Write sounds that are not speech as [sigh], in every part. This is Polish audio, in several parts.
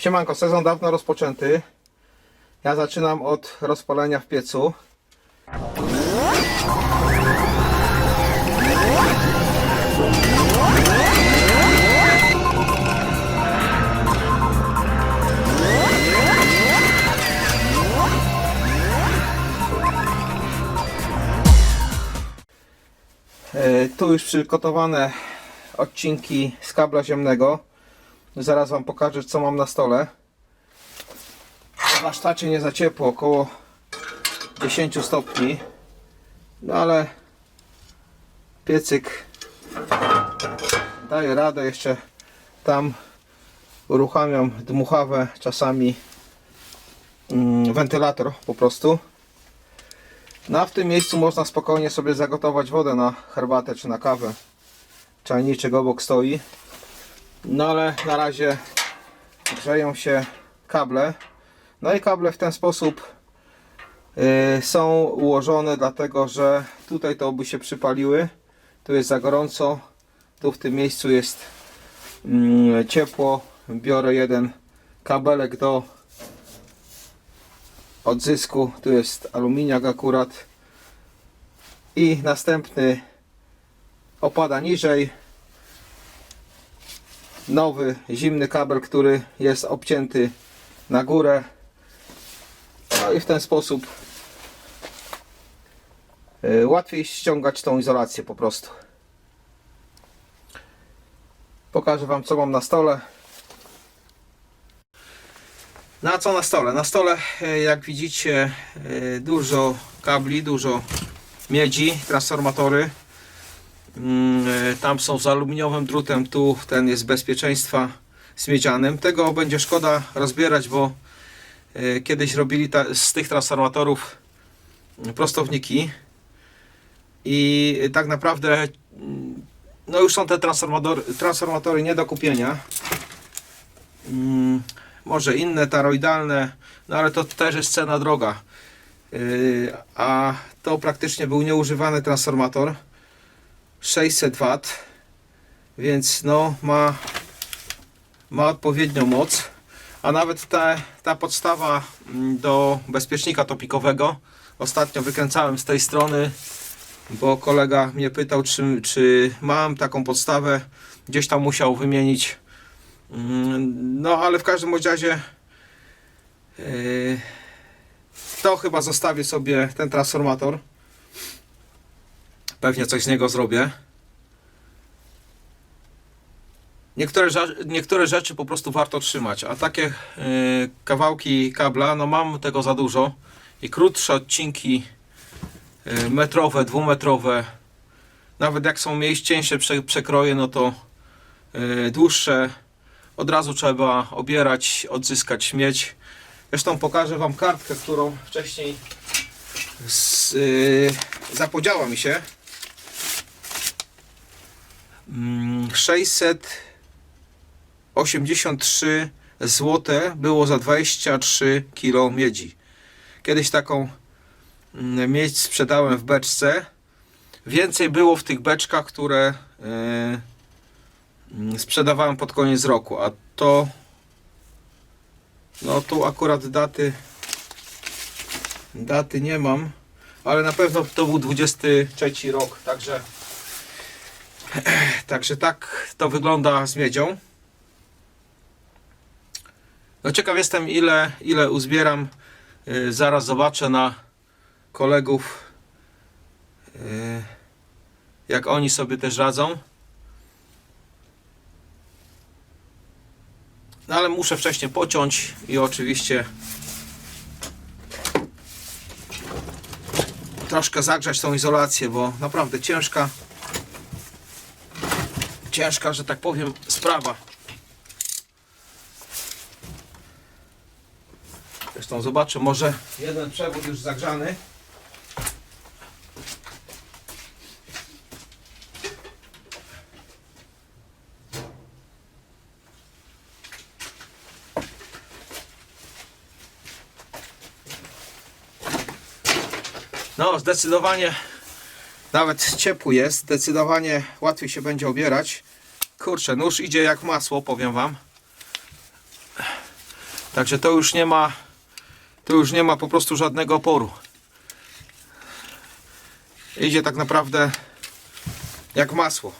Siemanko, sezon dawno rozpoczęty. Ja zaczynam od rozpalenia w piecu. E, Tu już przygotowane odcinki z kabla ziemnego. Zaraz Wam pokażę co mam na stole. W warsztacie nie za ciepło, około 10 stopni. No ale piecyk daje radę. Jeszcze tam uruchamiam dmuchawę, czasami mm, wentylator po prostu. No a w tym miejscu można spokojnie sobie zagotować wodę na herbatę czy na kawę. Czajniczek obok stoi. No ale na razie grzeją się kable. No i kable w ten sposób y, są ułożone, dlatego że tutaj to by się przypaliły. Tu jest za gorąco. Tu w tym miejscu jest mm, ciepło. Biorę jeden kabelek do odzysku. Tu jest aluminiak akurat. I następny opada niżej. Nowy, zimny kabel, który jest obcięty na górę. No i w ten sposób y, łatwiej ściągać tą izolację po prostu. Pokażę Wam co mam na stole. Na co na stole? Na stole, e, jak widzicie, e, dużo kabli, dużo miedzi, transformatory. Mm, e, Tam są z aluminiowym drutem, tu ten jest bezpieczeństwa z miedzianym. Tego będzie szkoda rozbierać, bo e, kiedyś robili z tych transformatorów prostowniki i tak naprawdę mm, no już są te transformatory, nie do kupienia. Mm, może inne taroidalne, no ale to też jest cena droga. Yy, a to praktycznie był nieużywany transformator 600 W więc no ma ma odpowiednią moc. A nawet ta, ta podstawa mm, do bezpiecznika topikowego ostatnio wykręcałem z tej strony bo kolega mnie pytał czy, czy mam taką podstawę. Gdzieś tam musiał wymienić. Mm, No, ale w każdym razie yy, to chyba zostawię sobie ten transformator. Pewnie coś z niego zrobię. Niektóre, niektóre rzeczy po prostu warto trzymać, a takie yy, kawałki kabla, no mam tego za dużo. I krótsze odcinki yy, metrowe, dwumetrowe, nawet jak są mniej cieńsze prze- przekroje, no to yy, dłuższe od razu trzeba obierać, odzyskać miedź. Zresztą pokażę Wam kartkę, którą wcześniej z, yy, zapodziała mi się. Mm, 683 zł było za 23 kg miedzi. Kiedyś taką mm, miedź sprzedałem w beczce. Więcej było w tych beczkach, które yy, Mm, sprzedawałem pod koniec roku, a to no tu akurat daty daty nie mam, ale na pewno to był 23 rok, także [clears throat] także tak to wygląda z miedzią. No ciekaw jestem ile ile uzbieram. Yy, zaraz zobaczę na kolegów yy, jak oni sobie też radzą. No ale muszę wcześniej pociąć i oczywiście troszkę zagrzać tą izolację, bo naprawdę ciężka ciężka, że tak powiem, sprawa. Zresztą zobaczę, może jeden przewód już zagrzany. No, zdecydowanie nawet ciepły jest, zdecydowanie łatwiej się będzie obierać. Kurczę, nóż idzie jak masło, powiem wam. Także to już nie ma, to już nie ma po prostu żadnego oporu. Idzie tak naprawdę jak masło.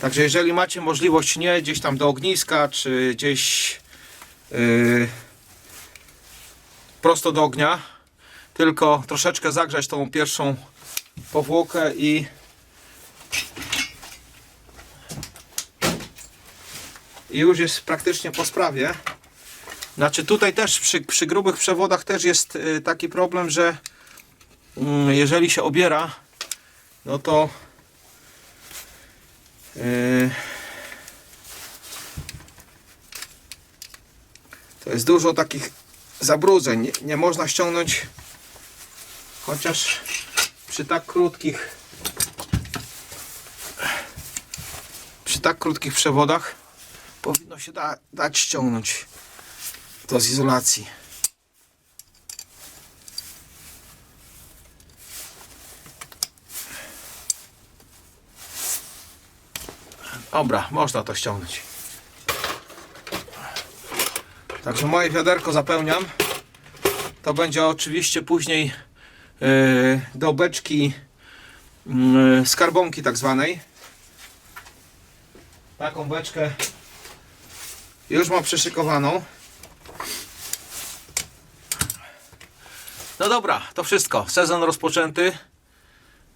Także jeżeli macie możliwość nie gdzieś tam do ogniska, czy gdzieś yy, prosto do ognia, tylko troszeczkę zagrzać tą pierwszą powłokę i i już jest praktycznie po sprawie. Znaczy tutaj też przy, przy grubych przewodach też jest y, taki problem, że mm, jeżeli się obiera, no to y, to jest dużo takich zabrudzeń. Nie, nie można ściągnąć chociaż przy tak krótkich przy tak krótkich przewodach powinno się da, dać ściągnąć to z izolacji. Dobra, można to ściągnąć. Także moje wiaderko zapełniam. To będzie oczywiście później yy, do beczki yy, skarbonki tak zwanej. Taką beczkę już mam przyszykowaną. No dobra, to wszystko. Sezon rozpoczęty.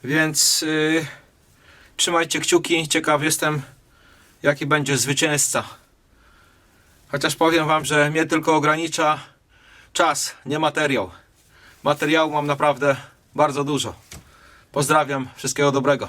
Więc yy, trzymajcie kciuki. Ciekaw jestem, jaki będzie zwycięzca. Chociaż powiem Wam, że mnie tylko ogranicza czas, nie materiał. Materiału mam naprawdę bardzo dużo. Pozdrawiam, wszystkiego dobrego.